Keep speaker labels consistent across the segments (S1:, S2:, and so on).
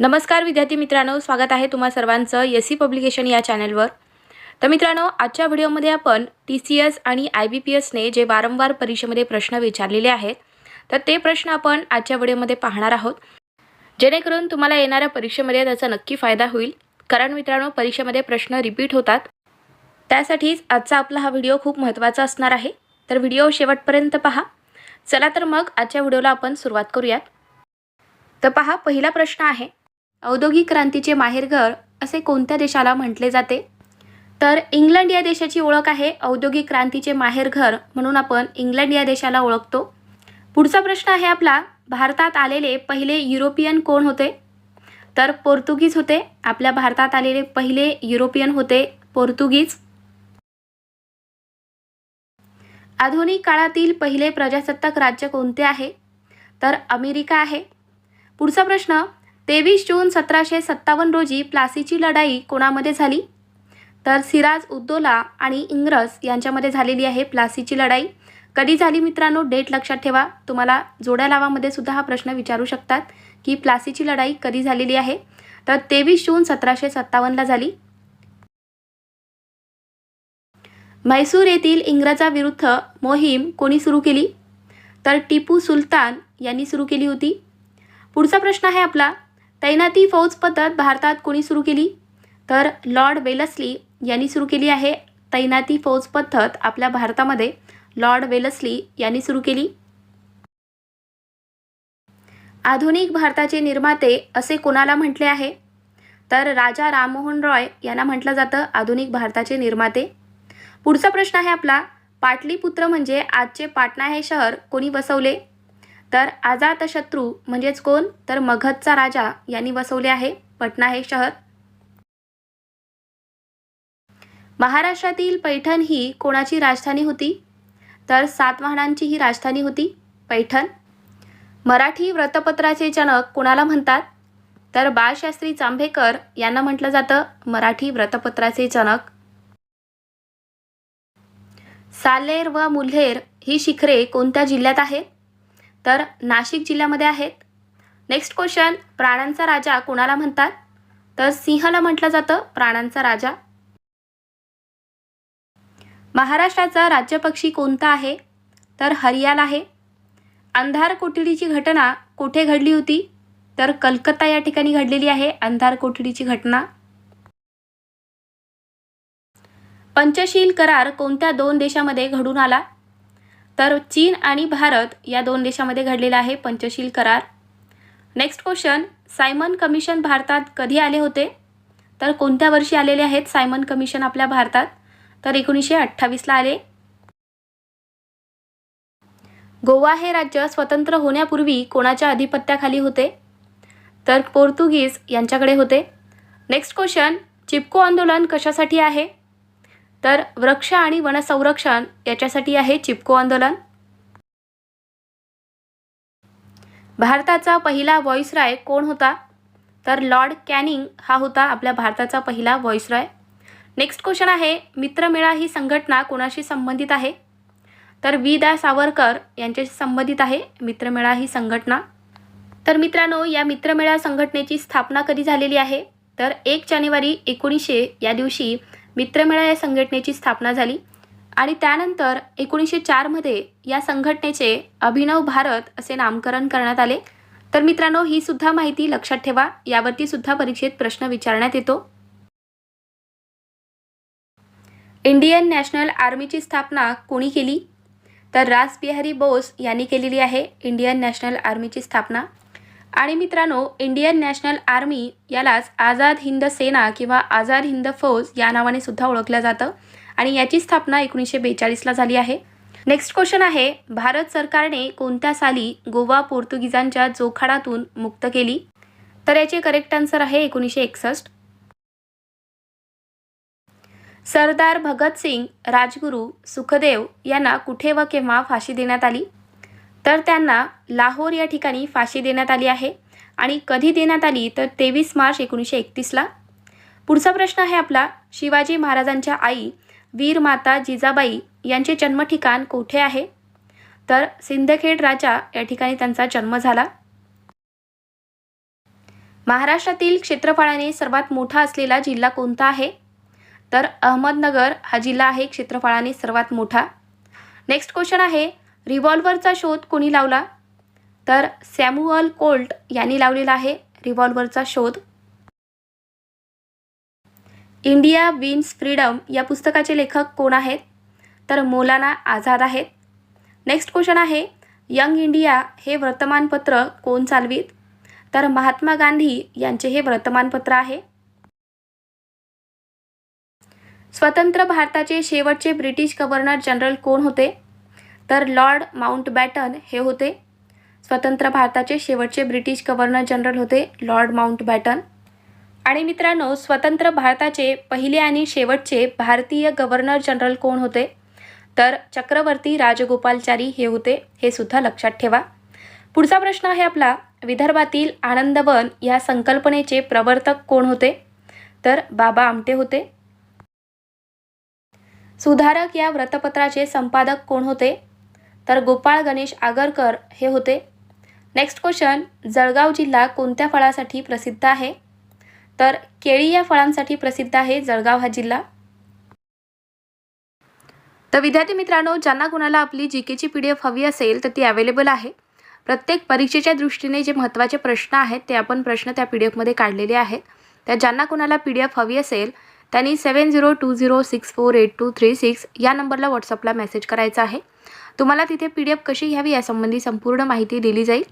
S1: नमस्कार विद्यार्थी मित्रांनो स्वागत आहे तुम्हा सर्वांचं एस सी पब्लिकेशन या चॅनलवर. तर मित्रांनो आजच्या व्हिडिओमध्ये आपण टी सी एस आणि आय बी पी एसने जे वारंवार परीक्षेमध्ये प्रश्न विचारलेले आहेत तर ते प्रश्न आपण आजच्या व्हिडिओमध्ये पाहणार आहोत. जेणेकरून तुम्हाला येणाऱ्या परीक्षेमध्ये त्याचा नक्की फायदा होईल. कारण मित्रांनो परीक्षेमध्ये प्रश्न रिपीट होतात. त्यासाठीच आजचा आपला हा व्हिडिओ खूप महत्त्वाचा असणार आहे. तर व्हिडिओ शेवटपर्यंत पहा. चला तर मग आजच्या व्हिडिओला आपण सुरुवात करूयात. तर पहा पहिला प्रश्न आहे औद्योगिक क्रांतीचे माहेरघर असे कोणत्या देशाला म्हटले जाते? तर इंग्लंड या देशाची ओळख आहे औद्योगिक क्रांतीचे माहेरघर म्हणून आपण इंग्लंड या देशाला ओळखतो. पुढचा प्रश्न आहे आपला भारतात आलेले पहिले युरोपियन कोण होते? तर पोर्तुगीज होते. आपल्या भारतात आलेले पहिले युरोपियन होते पोर्तुगीज. आधुनिक काळातील पहिले प्रजासत्ताक राज्य कोणते आहे? तर अमेरिका आहे. पुढचा प्रश्न तेवीस जून सतराशे सत्तावन्न रोजी प्लासीची लढाई कोणामध्ये झाली? तर सिराज उद्दोला आणि इंग्रज यांच्यामध्ये झालेली आहे प्लासीची लढाई. कधी झाली मित्रांनो? डेट लक्षात ठेवा. तुम्हाला जोड्या लावामध्ये सुद्धा हा प्रश्न विचारू शकतात की प्लासीची लढाई कधी झालेली आहे? तर तेवीस जून सतराशे सत्तावन्नला झाली. म्हैसूर येथील इंग्रजाविरुद्ध मोहीम कोणी सुरू केली? तर टिपू सुलतान यांनी सुरू केली होती. पुढचा प्रश्न आहे आपला. तैनाती फौज पद्धत भारतात कोणी सुरू केली? तर लॉर्ड वेलस्ली यांनी सुरू केली आहे तैनाती फौज पद्धत आपल्या भारतामध्ये. लॉर्ड वेलस्ली यांनी सुरू केली. आधुनिक भारताचे निर्माते असे कोणाला म्हटले आहे? तर राजा राममोहन रॉय यांना म्हटलं जातं आधुनिक भारताचे निर्माते. पुढचा प्रश्न आहे आपला. पाटलीपुत्र म्हणजे आजचे पाटणा हे शहर कोणी बसवले तर अजातशत्रू म्हणजेच कोण? तर मगधचा राजा यांनी वसवले आहे. पटना हे शहर. महाराष्ट्रातील पैठण ही कोणाची राजधानी होती? तर सातवाहनांची ही राजधानी होती. पैठण. मराठी व्रतपत्राचे जनक कोणाला म्हणतात? तर बाळशास्त्री जांभेकर यांना म्हटलं जातं. मराठी व्रतपत्राचे जनक. सालेर व मुल्हेर ही शिखरे कोणत्या जिल्ह्यात आहेत? तर नाशिक जिल्ह्यामध्ये आहेत. नेक्स्ट क्वेश्चन प्राण्यांचा राजा कोणाला म्हणतात? तर सिंहाला म्हटलं जातं प्राण्यांचा राजा. महाराष्ट्राचा राज्यपक्षी कोणता आहे? तर हरियाल आहे. अंधार कोठडीची घटना कुठे घडली होती? तर कलकत्ता या ठिकाणी घडलेली आहे अंधार कोठडीची घटना. पंचशील करार कोणत्या दोन देशामध्ये घडून आला? तर चीन आणि भारत या दोन देशामध्ये घडलेला आहे पंचशील करार. नेक्स्ट क्वेश्चन सायमन कमिशन भारतात कधी आले होते? तर कोणत्या वर्षी आलेले आहेत सायमन कमिशन आपल्या भारतात? तर एकोणीसशे अठ्ठावीसला आले. गोवा हे राज्य स्वतंत्र होण्यापूर्वी कोणाच्या अधिपत्याखाली होते? तर पोर्तुगीज यांच्याकडे होते. नेक्स्ट क्वेश्चन चिपको आंदोलन कशासाठी आहे? तर वृक्ष आणि वनसंरक्षण याच्यासाठी आहे चिपको आंदोलन. भारताचा पहिला व्हॉइसराय कोण होता? तर लॉर्ड कॅनिंग हा होता आपल्या भारताचा पहिला व्हॉइसरॉय नेक्स्ट क्वेश्चन आहे मित्रमेळा ही संघटना कोणाशी संबंधित आहे? तर वी दा. सावरकर यांच्याशी संबंधित आहे मित्रमेळा ही संघटना. तर मित्रांनो या मित्रमेळा संघटनेची स्थापना कधी झालेली आहे? तर एक जानेवारी एकोणीसशे या दिवशी मित्रमेळा या संघटनेची स्थापना झाली आणि त्यानंतर एकोणीसशे चारमध्ये या संघटनेचे अभिनव भारत असे नामकरण करण्यात आले. तर मित्रांनो ही सुद्धा माहिती लक्षात ठेवा. यावरती सुद्धा परीक्षेत प्रश्न विचारण्यात येतो. इंडियन नॅशनल आर्मीची स्थापना कोणी केली? तर रासबिहारी बोस यांनी केलेली आहे इंडियन नॅशनल आर्मीची स्थापना. आणि मित्रांनो इंडियन नॅशनल आर्मी यालाच आझाद हिंद सेना किंवा आझाद हिंद फौज या नावाने सुद्धा ओळखलं जातं आणि याची स्थापना एकोणीसशे बेचाळीसला झाली आहे. नेक्स्ट क्वेश्चन आहे भारत सरकारने कोणत्या साली गोवा पोर्तुगीजांच्या जोखाडातून मुक्त केली? तर याचे करेक्ट आन्सर आहे एकोणीसशे एकसष्ट. सरदार भगतसिंग राजगुरू सुखदेव यांना कुठे व केव्हा फाशी देण्यात आली? तर त्यांना लाहोर या ठिकाणी फाशी देण्यात आली आहे. आणि कधी देण्यात आली तर तेवीस मार्च एकोणीसशे एकतीसला. पुढचा प्रश्न आहे आपला शिवाजी महाराजांच्या आई वीर माता जिजाबाई यांचे जन्मठिकाण कोठे आहे? तर सिंदखेड राजा या ठिकाणी त्यांचा जन्म झाला. महाराष्ट्रातील क्षेत्रफळाने सर्वात मोठा असलेला जिल्हा कोणता आहे? तर अहमदनगर हा जिल्हा आहे क्षेत्रफळाने सर्वात मोठा. नेक्स्ट क्वेश्चन आहे रिव्हॉल्व्हरचा शोध कोणी लावला? तर सॅम्युअल कोल्ट यांनी लावलेला आहे रिव्हॉल्व्हरचा शोध. इंडिया विन्स फ्रीडम या पुस्तकाचे लेखक कोण आहेत? तर मौलाना आझाद आहेत. नेक्स्ट क्वेश्चन आहे यंग इंडिया हे वर्तमानपत्र कोण चालवीत? तर महात्मा गांधी यांचे हे वर्तमानपत्र आहे. स्वतंत्र भारताचे शेवटचे ब्रिटिश गव्हर्नर जनरल कोण होते? तर लॉर्ड माउंटबॅटन हे होते. स्वतंत्र भारताचे शेवटचे ब्रिटिश गव्हर्नर जनरल होते लॉर्ड माउंटबॅटन. आणि मित्रांनो स्वतंत्र भारताचे पहिले आणि शेवटचे भारतीय गव्हर्नर जनरल कोण होते? तर चक्रवर्ती राजगोपालचारी हे होते हे सुद्धा लक्षात ठेवा. पुढचा प्रश्न आहे आपला विदर्भातील आनंदवन या संकल्पनेचे प्रवर्तक कोण होते? तर बाबा आमटे होते. सुधारक या वृत्तपत्राचे संपादक कोण होते? तर गोपाळ गणेश आगरकर हे होते. नेक्स्ट क्वेश्चन जळगाव जिल्हा कोणत्या फळासाठी प्रसिद्ध आहे? तर केळी या फळांसाठी प्रसिद्ध आहे जळगाव हा जिल्हा. तर विद्यार्थी मित्रांनो ज्यांना कुणाला आपली जी केची पी डी एफ हवी असेल तर ती अवेलेबल आहे. प्रत्येक परीक्षेच्या दृष्टीने जे महत्त्वाचे प्रश्न आहेत ते आपण प्रश्न त्या पी डी एफमध्ये काढलेले आहेत. त्या ज्यांना कुणाला पी डी एफ हवी असेल त्यांनी seven zero two zero six four eight two three six या नंबरला व्हॉट्सअपला मेसेज करायचा आहे. तुम्हाला तिथे पी डी एफ कशी घ्यावी यासंबंधी संपूर्ण माहिती दिली जाईल.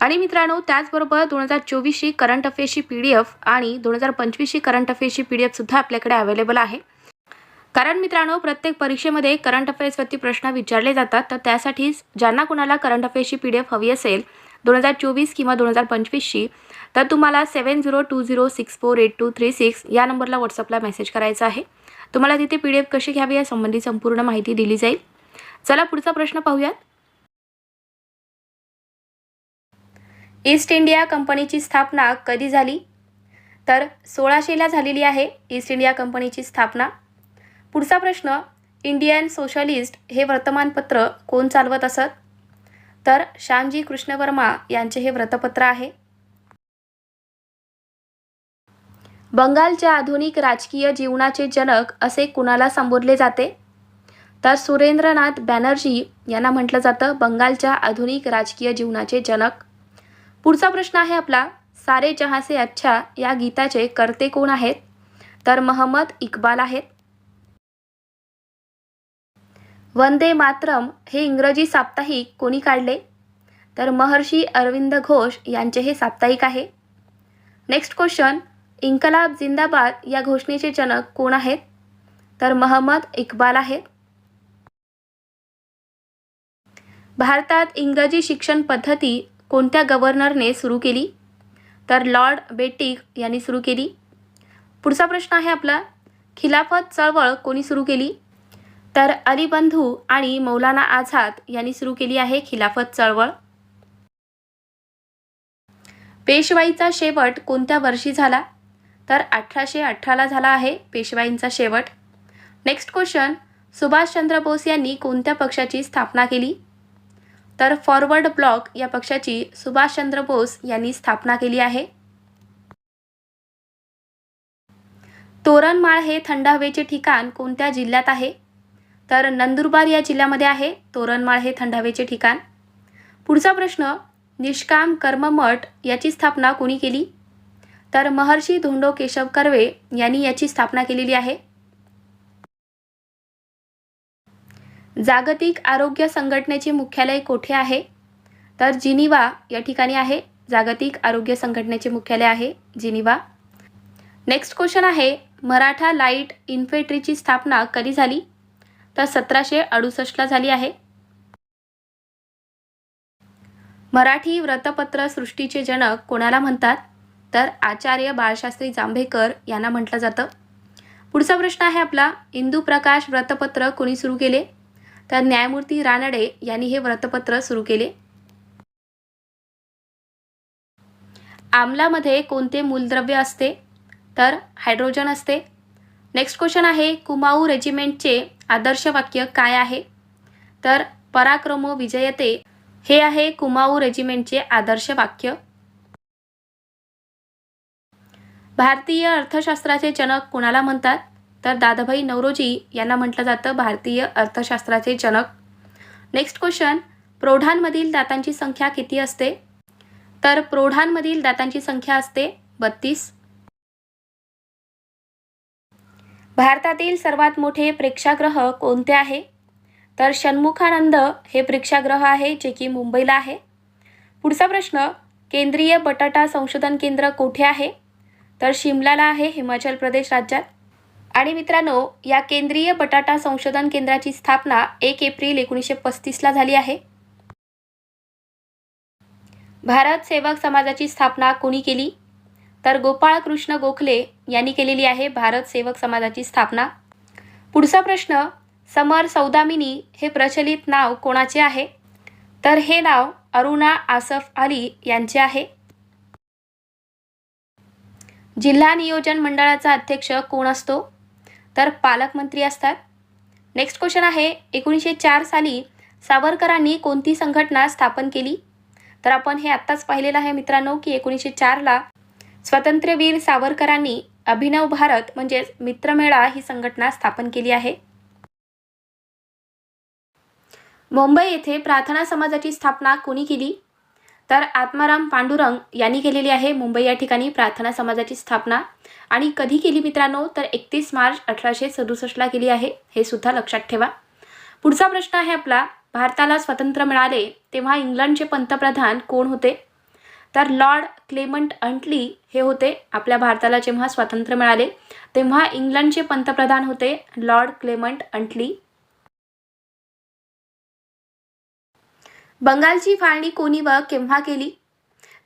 S1: आणि मित्रांनो त्याचबरोबर दोन हजार चोवीसची करंट अफेअर्सची पी डी एफ आणि दोन हजार पंचवीसची करंट अफेअर्सची पी डी एफसुद्धा आपल्याकडे अवेलेबल आहे. कारण मित्रांनो प्रत्येक परीक्षेमध्ये करंट अफेअर्सवरती प्रश्न विचारले जातात तर त्यासाठीच ज्यांना कुणाला करंट अफेअर्सची पी डी एफ हवी असेल दोन हजार चोवीस किंवा दोन हजार पंचवीसची तर तुम्हाला seven zero two zero six four eight two three six या नंबरला व्हॉट्सअपला मेसेज करायचा आहे. तुम्हाला तिथे पी डी एफ कशी घ्यावी यासंबंधी संपूर्ण माहिती दिली जाईल. चला पुढचा प्रश्न पाहूयात. ईस्ट इंडिया कंपनीची स्थापना कधी झाली? तर सोळाशेला झालेली आहे ईस्ट इंडिया कंपनीची स्थापना. पुढचा प्रश्न इंडियन सोशलिस्ट हे वर्तमानपत्र कोण चालवत असत? तर श्यामजी कृष्ण वर्मा यांचे हे व्रतपत्र आहे. बंगालच्या आधुनिक राजकीय जीवनाचे जनक असे कुणाला संबोधले जाते? तर सुरेंद्रनाथ बॅनर्जी यांना म्हटलं जातं बंगालच्या आधुनिक राजकीय जीवनाचे जनक. पुढचा प्रश्न आहे आपला सारे जहांसे अच्छा या गीताचे कर्ते कोण आहेत? तर महम्मद इक्बाल आहेत. वंदे मातरम हे इंग्रजी साप्ताहिक कोणी काढले? तर महर्षी अरविंद घोष यांचे हे साप्ताहिक आहे. नेक्स्ट क्वेश्चन इन्कलाब जिंदाबाद या घोषणेचे जनक कोण आहेत? तर महम्मद इक्बाल आहेत. भारतात इंग्रजी शिक्षण पद्धती कोणत्या गव्हर्नरने सुरू केली? तर लॉर्ड बेटिक यांनी सुरू केली. पुढचा प्रश्न आहे आपला. खिलाफत चळवळ कोणी सुरू केली? तर अलीबंधू आणि मौलाना आझाद यांनी सुरू केली आहे खिलाफत चळवळ. पेशवाईचा शेवट कोणत्या वर्षी झाला? तर अठराशे अठराला झाला आहे पेशवाईंचा शेवट. नेक्स्ट क्वेश्चन सुभाषचंद्र बोस यांनी कोणत्या पक्षाची स्थापना केली? तर फॉरवर्ड ब्लॉक या पक्षाची सुभाषचंद्र बोस यांनी स्थापना केली आहे. तोरणमाळ हे थंड हवेचे ठिकाण कोणत्या जिल्ह्यात आहे? तर नंदुरबार या जिल्ह्यामध्ये आहे तोरणमाळ हे थंड हवेचे ठिकाण. पुढचा प्रश्न निष्काम कर्ममठ याची स्थापना कोणी केली? तर महर्षी धोंडो केशव कर्वे यांनी याची स्थापना केलेली आहे. जागतिक आरोग्य संघटनेचे मुख्यालय कोठे आहे? तर जिनिवा या ठिकाणी आहे. जागतिक आरोग्य संघटनेचे मुख्यालय आहे जिनिवा. नेक्स्ट क्वेश्चन आहे मराठा लाइट इन्फेंट्रीची स्थापना कधी झाली? तर सतराशे अडुसष्टला झाली आहे. मराठी व्रतपत्र सृष्टीचे जनक कोणाला म्हणतात? तर आचार्य बाळशास्त्री जांभेकर यांना म्हटलं जातं. पुढचा प्रश्न आहे आपला इंदू प्रकाश व्रतपत्र कोणी सुरू केले? तर न्यायमूर्ती रानडे यांनी हे व्रतपत्र सुरू केले. आमलामध्ये कोणते मूलद्रव्य असते? तर हायड्रोजन असते. नेक्स्ट क्वेश्चन आहे कुमाऊ रेजिमेंटचे आदर्श वाक्य काय आहे? तर पराक्रमो विजयते हे आहे कुमाऊ रेजिमेंटचे आदर्श वाक्य. भारतीय अर्थशास्त्राचे जनक कोणाला म्हणतात? तर दादाभाई नवरोजी यांना म्हटलं जातं भारतीय अर्थशास्त्राचे जनक. नेक्स्ट क्वेश्चन प्रौढांमधील दातांची संख्या किती असते? तर प्रौढांमधील दातांची संख्या असते बत्तीस. भारतातील सर्वात मोठे प्रेक्षागृह कोणते आहे? तर षण्मुखानंद हे प्रेक्षागृह आहे जे की मुंबईला आहे. पुढचा प्रश्न केंद्रीय बटाटा संशोधन केंद्र कोठे आहे? तर शिमलाला आहे हिमाचल प्रदेश राज्यात. आणि मित्रांनो या केंद्रीय बटाटा संशोधन केंद्राची स्थापना एक एप्रिल एकोणीसशे पस्तीसला झाली आहे. भारत सेवक समाजाची स्थापना कोणी केली? तर गोपाळकृष्ण गोखले यांनी केलेली आहे भारत सेवक समाजाची स्थापना. पुढचा प्रश्न समर सौदामिनी हे प्रचलित नाव कोणाचे आहे? तर हे नाव अरुणा आसफ अली यांचे आहे. जिल्हा नियोजन मंडळाचा अध्यक्ष कोण असतो? तर पालकमंत्री असतात. नेक्स्ट क्वेश्चन आहे एकोणीसशे चार साली सावरकरांनी कोणती संघटना स्थापन केली? तर आपण हे आत्ताच पाहिलेलं आहे मित्रांनो की एकोणीसशे चारला स्वातंत्र्यवीर सावरकरांनी अभिनव भारत म्हणजेच मित्रमेळा ही संघटना स्थापन केली आहे. मुंबई येथे प्रार्थना समाजाची स्थापना कोणी केली? तर आत्माराम पांडुरंग यांनी केलेली आहे मुंबई या ठिकाणी प्रार्थना समाजाची स्थापना. आणि कधी केली मित्रांनो? तर एकतीस मार्च अठराशे सदुसष्टला केली आहे. हे सुद्धा लक्षात ठेवा. पुढचा प्रश्न आहे आपला. भारताला स्वतंत्र मिळाले तेव्हा इंग्लंडचे पंतप्रधान कोण होते? तर लॉर्ड क्लेमंट अंटली हे होते. आपल्या भारताला जेव्हा स्वातंत्र्य मिळाले तेव्हा इंग्लंडचे पंतप्रधान होते लॉर्ड क्लेमंट अंटली बंगालची फाळणी कोणी व केव्हा केली?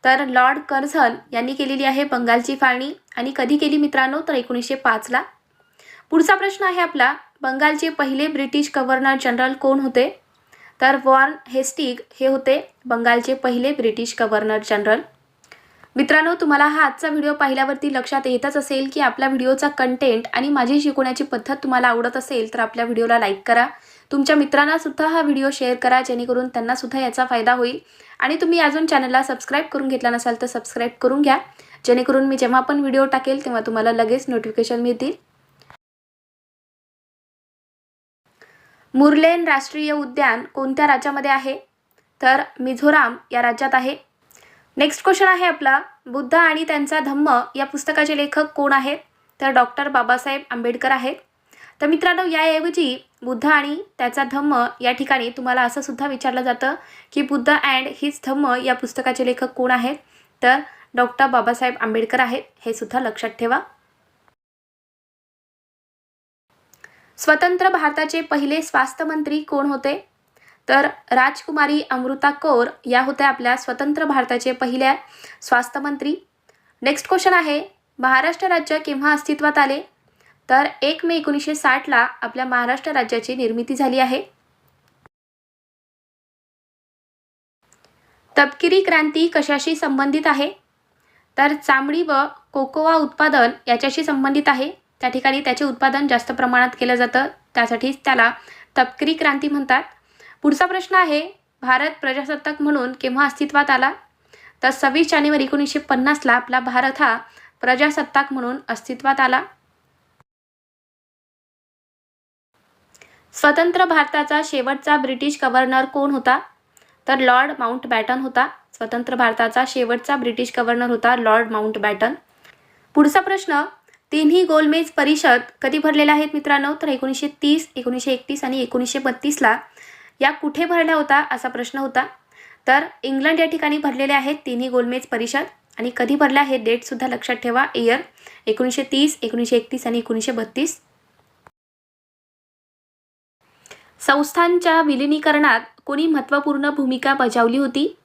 S1: तर लॉर्ड कर्झन यांनी केलेली आहे बंगालची फाळणी. आणि कधी केली मित्रांनो? तर एकोणीसशे पाचला पुढचा प्रश्न आहे आपला बंगालचे पहिले ब्रिटिश गव्हर्नर जनरल कोण होते? तर वॉर्न हेस्टिग हे होते बंगालचे पहिले ब्रिटिश गव्हर्नर जनरल. मित्रांनो तुम्हाला हा आजचा व्हिडिओ पाहिल्यावरती लक्षात येतच असेल की आपल्या व्हिडिओचा कंटेंट आणि माझी शिकवण्याची पद्धत तुम्हाला आवडत असेल तर आपल्या व्हिडिओला लाईक करा. तुमच्या मित्रांना सुद्धा हा व्हिडिओ शेअर करा जेणेकरून त्यांना सुद्धा याचा फायदा होईल. आणि तुम्ही अजून चॅनलला सबस्क्राईब करून घेतला नसाल तर सबस्क्राईब करून घ्या. जेणेकरून मी जेव्हा पण व्हिडिओ टाकेल तेव्हा तुम्हाला लगेच नोटिफिकेशन मिळतील. मुरलेन राष्ट्रीय उद्यान कोणत्या राज्यामध्ये आहे? तर मिझोराम या राज्यात आहे. नेक्स्ट क्वेश्चन आहे आपला. बुद्ध आणि त्यांचा धम्म या पुस्तकाचे लेखक कोण आहेत? तर डॉक्टर बाबासाहेब आंबेडकर आहेत. तर मित्रांनो याऐवजी बुद्ध आणि त्याचा धम्म या ठिकाणी तुम्हाला असं सुद्धा विचारलं जातं की बुद्ध अँड हिज धम्म या पुस्तकाचे लेखक कोण आहेत? तर डॉक्टर बाबासाहेब आंबेडकर आहेत हे सुद्धा लक्षात ठेवा. स्वतंत्र भारताचे पहिले स्वास्थ्य मंत्री कोण होते? तर राजकुमारी अमृता कौर या होत्या आपल्या स्वतंत्र भारताचे पहिल्या स्वास्थ्य मंत्री नेक्स्ट क्वेश्चन आहे महाराष्ट्र राज्य केव्हा अस्तित्वात आले? तर एक मे एकोणीसशे साठला आपल्या महाराष्ट्र राज्याची निर्मिती झाली आहे. तपकिरी क्रांती कशाशी संबंधित आहे? तर चामडी व कोकोवा उत्पादन याच्याशी संबंधित आहे. त्या ठिकाणी त्याचे उत्पादन जास्त प्रमाणात केलं जातं. त्यासाठीच त्याला तपकिरी क्रांती म्हणतात. पुढचा प्रश्न आहे भारत प्रजासत्ताक म्हणून केव्हा अस्तित्वात आला? तर सव्वीस जानेवारी एकोणीसशे पन्नासला आपला भारत हा प्रजासत्ताक म्हणून अस्तित्वात आला. स्वतंत्र भारताचा शेवटचा ब्रिटिश गव्हर्नर कोण होता? तर लॉर्ड माउंट बॅटन होता. स्वतंत्र भारताचा शेवटचा ब्रिटिश गव्हर्नर होता लॉर्ड माउंट बॅटन पुढचा प्रश्न तिन्ही गोलमेज परिषद कधी भरलेल्या आहेत मित्रांनो? तर एकोणीसशे तीस एकोणीसशे एकतीस आणि एकोणीसशे बत्तीसला या कुठे भरल्या होता असा प्रश्न होता. तर इंग्लंड या ठिकाणी भरलेल्या आहेत तिन्ही गोलमेज परिषद. आणि कधी भरल्या हे डेटसुद्धा लक्षात ठेवा. इयर एकोणीसशे तीस एकोणीसशे एकतीस आणि एकोणीसशे बत्तीस. संस्थांच्या विलिनीकरणात कोणी महत्त्वपूर्ण भूमिका बजावली होती?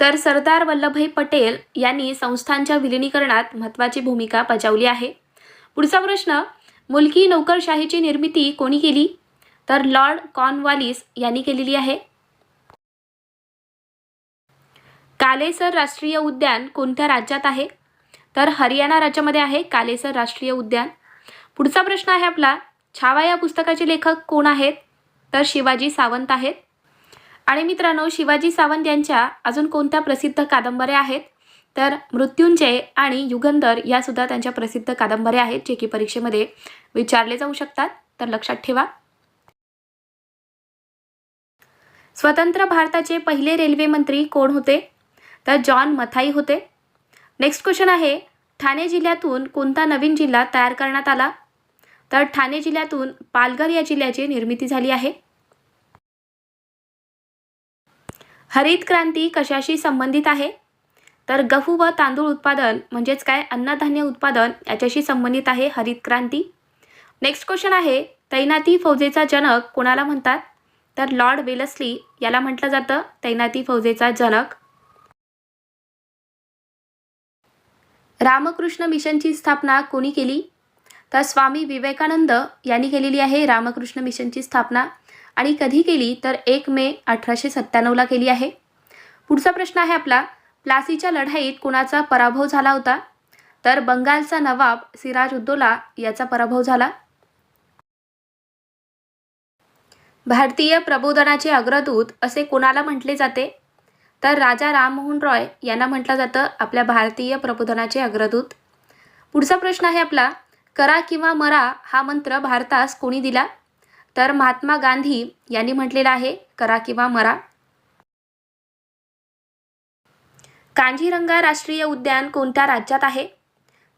S1: तर सरदार वल्लभभाई पटेल यांनी संस्थांच्या विलिनीकरणात महत्त्वाची भूमिका बजावली आहे. पुढचा प्रश्न मुलकी नोकरशाहीची निर्मिती कोणी केली? तर लॉर्ड कॉर्नवालिस यांनी केलेली आहे. कालेसर राष्ट्रीय उद्यान कोणत्या राज्यात आहे? तर हरियाणा राज्यामध्ये आहे कालेसर राष्ट्रीय उद्यान. पुढचा प्रश्न आहे आपला छावा या पुस्तकाचे लेखक कोण आहेत? तर शिवाजी सावंत आहेत. आणि मित्रांनो शिवाजी सावंत यांच्या अजून कोणत्या प्रसिद्ध कादंबऱ्या आहेत? तर मृत्युंजय आणि युगंधर यासुद्धा त्यांच्या प्रसिद्ध कादंबऱ्या आहेत जे की परीक्षेमध्ये विचारले जाऊ शकतात. तर लक्षात ठेवा. स्वतंत्र भारताचे पहिले रेल्वे मंत्री कोण होते? तर जॉन मथाई होते. नेक्स्ट क्वेश्चन आहे ठाणे जिल्ह्यातून कोणता नवीन जिल्हा तयार करण्यात आला? तर ठाणे जिल्ह्यातून पालघर या जिल्ह्याची निर्मिती झाली आहे. हरित क्रांती कशाशी संबंधित आहे? तर गहू व तांदूळ उत्पादन म्हणजेच काय? अन्नधान्य उत्पादन याच्याशी संबंधित आहे हरित क्रांती. नेक्स्ट क्वेश्चन आहे तैनाती फौजेचा जनक कोणाला म्हणतात? तर लॉर्ड वेलस्ली याला म्हटलं जातं तैनाती फौजेचा जनक. रामकृष्ण मिशनची स्थापना कोणी केली? तर स्वामी विवेकानंद यांनी केलेली आहे रामकृष्ण मिशनची स्थापना. आणि कधी केली तर एक मे अठराशे सत्त्याण्णवला केली आहे. पुढचा प्रश्न आहे आपला प्लासीच्या लढाईत कुणाचा पराभव झाला होता? तर बंगालचा नवाब सिराज उद्दोला याचा पराभव झाला. भारतीय प्रबोधनाचे अग्रदूत असे कोणाला म्हटले जाते? तर राजा राममोहन रॉय यांना म्हटलं जातं आपल्या भारतीय प्रबोधनाचे अग्रदूत. पुढचा प्रश्न आहे आपला करा किंवा मरा हा मंत्र भारतास कोणी दिला? तर महात्मा गांधी यांनी म्हटलेलं आहे करा किंवा मरा. कांजीरंगा राष्ट्रीय उद्यान कोणत्या राज्यात आहे?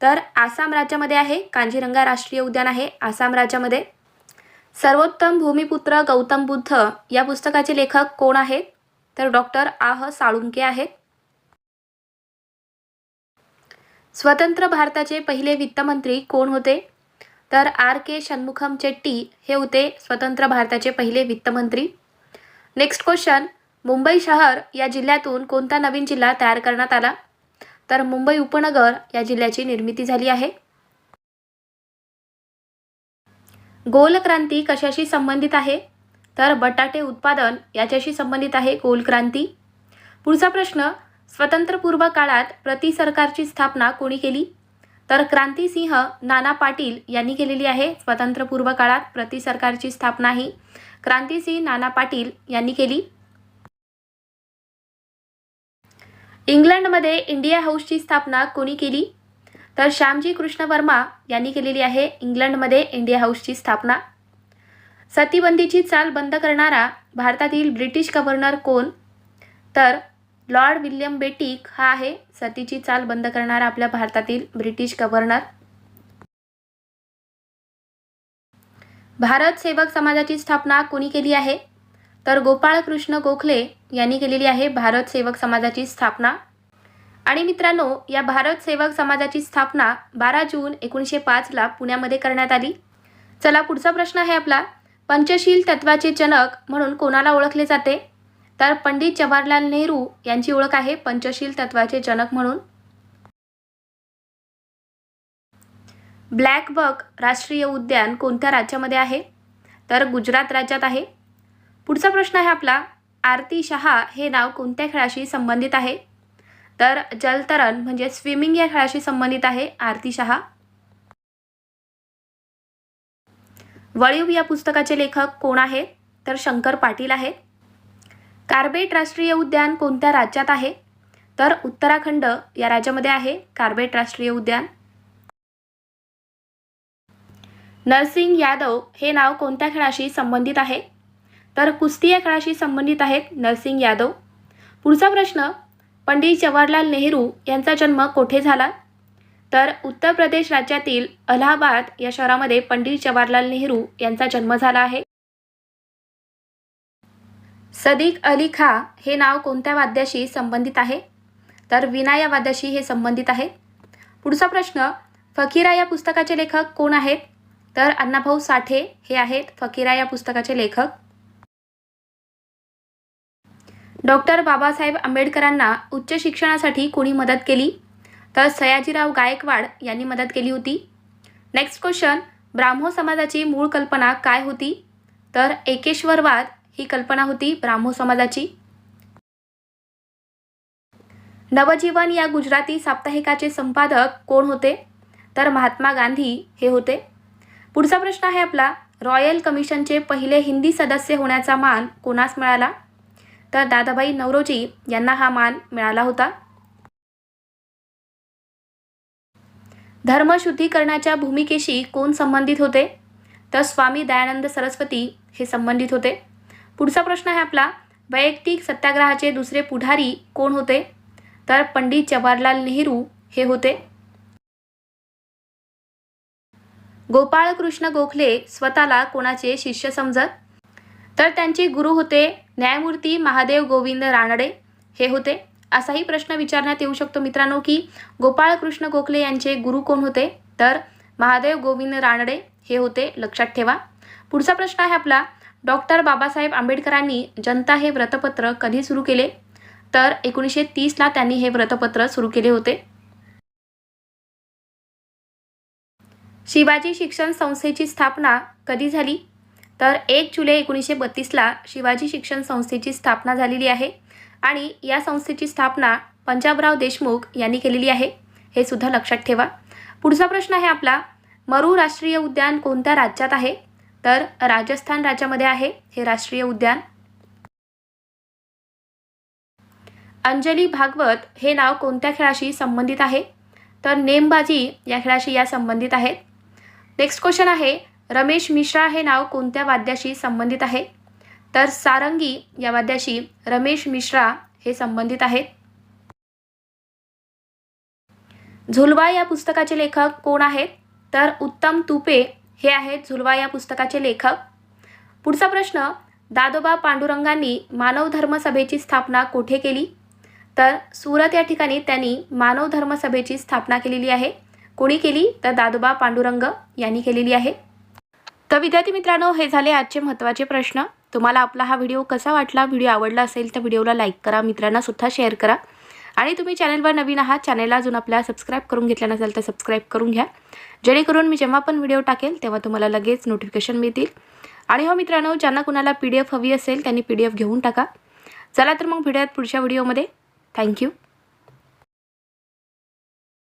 S1: तर आसाम राज्यामध्ये आहे कांजीरंगा राष्ट्रीय उद्यान आहे आसाम राज्यामध्ये. सर्वोत्तम भूमिपुत्र गौतम बुद्ध या पुस्तकाचे लेखक कोण आहेत? तर डॉक्टर आह साळुंके आहेत. स्वतंत्र भारताचे पहिले वित्तमंत्री कोण होते? तर आर के षण्मुखम चेट्टी हे होते स्वतंत्र भारताचे पहिले वित्तमंत्री. नेक्स्ट क्वेश्चन मुंबई शहर या जिल्ह्यातून कोणता नवीन जिल्हा तयार करण्यात आला? तर मुंबई उपनगर या जिल्ह्याची निर्मिती झाली आहे. गोल क्रांती कशाशी संबंधित आहे? तर बटाटे उत्पादन याच्याशी संबंधित आहे गोल क्रांती पुढचा प्रश्न. स्वतंत्रपूर्व काळात प्रति सरकारची स्थापना कोणी केली? तर क्रांतिसिंह नाना पाटील यांनी केलेली आहे. स्वतंत्रपूर्व काळात प्रति सरकारची स्थापना ही क्रांतिसिंह नाना पाटील यांनी केली. इंग्लंडमध्ये इंडिया हाऊसची स्थापना कोणी केली? तर श्यामजी कृष्ण वर्मा यांनी केलेली आहे इंग्लंडमध्ये इंडिया हाऊसची स्थापना. सतीबंदीची चाल बंद करणारा भारतातील ब्रिटिश गव्हर्नर कोण? तर लॉर्ड विल्यम बेटिक हा आहे सतीची चाल बंद करणारा आपल्या भारतातील ब्रिटिश गव्हर्नर भारत सेवक समाजाची स्थापना कोणी केली आहे? तर गोपाळकृष्ण गोखले यांनी केलेली आहे भारत सेवक समाजाची स्थापना. आणि मित्रांनो या भारत सेवक समाजाची स्थापना बारा जून एकोणीसशे पाचला पुण्यामध्ये करण्यात आली. चला पुढचा प्रश्न आहे आपला. पंचशील तत्वाचे जनक म्हणून कोणाला ओळखले जाते? तर पंडित जवाहरलाल नेहरू यांची ओळख आहे पंचशील तत्वाचे जनक म्हणून. ब्लॅक बक राष्ट्रीय उद्यान कोणत्या राज्यामध्ये आहे? तर गुजरात राज्यात आहे. पुढचा प्रश्न आहे आपला आरती शहा हे नाव कोणत्या खेळाशी संबंधित आहे? तर जलतरण म्हणजे स्विमिंग या खेळाशी संबंधित आहे आरती शहा. वळीव या पुस्तकाचे लेखक कोण आहेत तर शंकर पाटील आहेत. कार्बेट राष्ट्रीय उद्यान कोणत्या राज्यात आहे? तर उत्तराखंड या राज्यामध्ये आहे कार्बेट राष्ट्रीय उद्यान. नरसिंग यादव हे नाव कोणत्या खेळाशी संबंधित आहे? तर कुस्ती या खेळाशी संबंधित आहेत नरसिंग यादव. पुढचा प्रश्न पंडित जवाहरलाल नेहरू यांचा जन्म कोठे झाला? तर उत्तर प्रदेश राज्यातील अलाहाबाद या शहरामध्ये पंडित जवाहरलाल नेहरू यांचा जन्म झाला आहे. सदिक अली खा हे नाव कोणत्या वाद्याशी संबंधित आहे? तर विना या वाद्याशी हे संबंधित आहे. पुढचा प्रश्न फकीरा या पुस्तकाचे लेखक कोण आहेत? तर अण्णाभाऊ साठे हे आहेत फकीरा या पुस्तकाचे लेखक. डॉक्टर बाबासाहेब आंबेडकरांना उच्च शिक्षणासाठी कोणी मदत केली? तर सयाजीराव गायकवाड यांनी मदत केली होती. नेक्स्ट क्वेश्चन ब्राह्मो समाजाची मूळ कल्पना काय होती? तर एकेश्वरवाद ही कल्पना होती ब्राह्मो समाजाची. नवजीवन या गुजराती साप्ताहिकाचे संपादक कोण होते? तर महात्मा गांधी हे होते. पुढचा प्रश्न आहे आपला रॉयल कमिशनचे पहिले हिंदी सदस्य होण्याचा मान कोणास मिळाला? तर दादाबाई नवरोजी यांना हा मान मिळाला होता. धर्मशुद्धीकरणाच्या भूमिकेशी कोण संबंधित होते? तर स्वामी दयानंद सरस्वती हे संबंधित होते. पुढचा प्रश्न आहे आपला वैयक्तिक सत्याग्रहाचे दुसरे पुढारी कोण होते? तर पंडित जवाहरलाल नेहरू हे होते. गोपाळकृष्ण गोखले स्वतःला कोणाचे शिष्य समजत? तर त्यांचे गुरु होते न्यायमूर्ती महादेव गोविंद रानडे हे होते. असाही प्रश्न विचारण्यात येऊ शकतो मित्रांनो की गोपाळकृष्ण गोखले यांचे गुरु कोण होते? तर महादेव गोविंद रानडे हे होते. लक्षात ठेवा. पुढचा प्रश्न आहे आपला डॉक्टर बाबासाहेब आंबेडकरांनी जनता हे व्रतपत्र कधी सुरू केले? तर एकोणीसशे तीसला त्यांनी हे व्रतपत्र सुरू केले होते. शिवाजी शिक्षण संस्थेची स्थापना कधी झाली? तर एक जुलै एकोणीसशे बत्तीसला शिवाजी शिक्षण संस्थेची स्थापना झालेली आहे आणि या संस्थेची स्थापना पंजाबराव देशमुख यांनी केलेली आहे. हे सुद्धा लक्षात ठेवा. पुढचा प्रश्न आहे आपला मरू राष्ट्रीय उद्यान कोणत्या राज्यात आहे? तर राजस्थान राज्यामध्ये आहे हे राष्ट्रीय उद्यान. अंजली भागवत हे नाव कोणत्या खेळाशी संबंधित आहे? तर नेमबाजी या खेळाशी या संबंधित आहेत. नेक्स्ट क्वेश्चन आहे रमेश मिश्रा हे नाव कोणत्या वाद्याशी संबंधित आहे? तर सारंगी या वाद्याशी रमेश मिश्रा हे संबंधित आहेत. झुलवा या पुस्तकाचे लेखक कोण आहेत? तर उत्तम तुपे हे आहेत झुलवा या पुस्तकाचे लेखक. पुढचा प्रश्न दादोबा पांडुरंगांनी मानव धर्म सभेची स्थापना कोठे केली? तर सुरत या ठिकाणी त्यांनी मानव धर्म सभेची स्थापना केलेली आहे. कोणी केली? तर दादोबा पांडुरंग यांनी केलेली आहे. तर विद्यार्थी मित्रांनो हे झाले आजचे महत्त्वाचे प्रश्न. तुम्हाला आपला हा व्हिडिओ कसा वाटला? व्हिडिओ आवडला असेल तर व्हिडिओला लाईक करा मित्रांना सुद्धा शेअर करा. आणि तुम्ही चॅनलवर नवीन आहात चॅनलला अजून आपल्या सबस्क्राईब करून घेतला नसेल तर सबस्क्राईब करून घ्या. जेणेकरून मी जेव्हा पण व्हिडिओ टाकेल तेव्हा तुम्हाला लगेच नोटिफिकेशन मिळतील. आणि हो मित्रांनो ज्यांना कुणाला पी डी एफ हवी असेल त्यांनी पी डी एफ घेऊन टाका. चला तर मग भेटूयात पुढच्या व्हिडिओमध्ये थँक्यू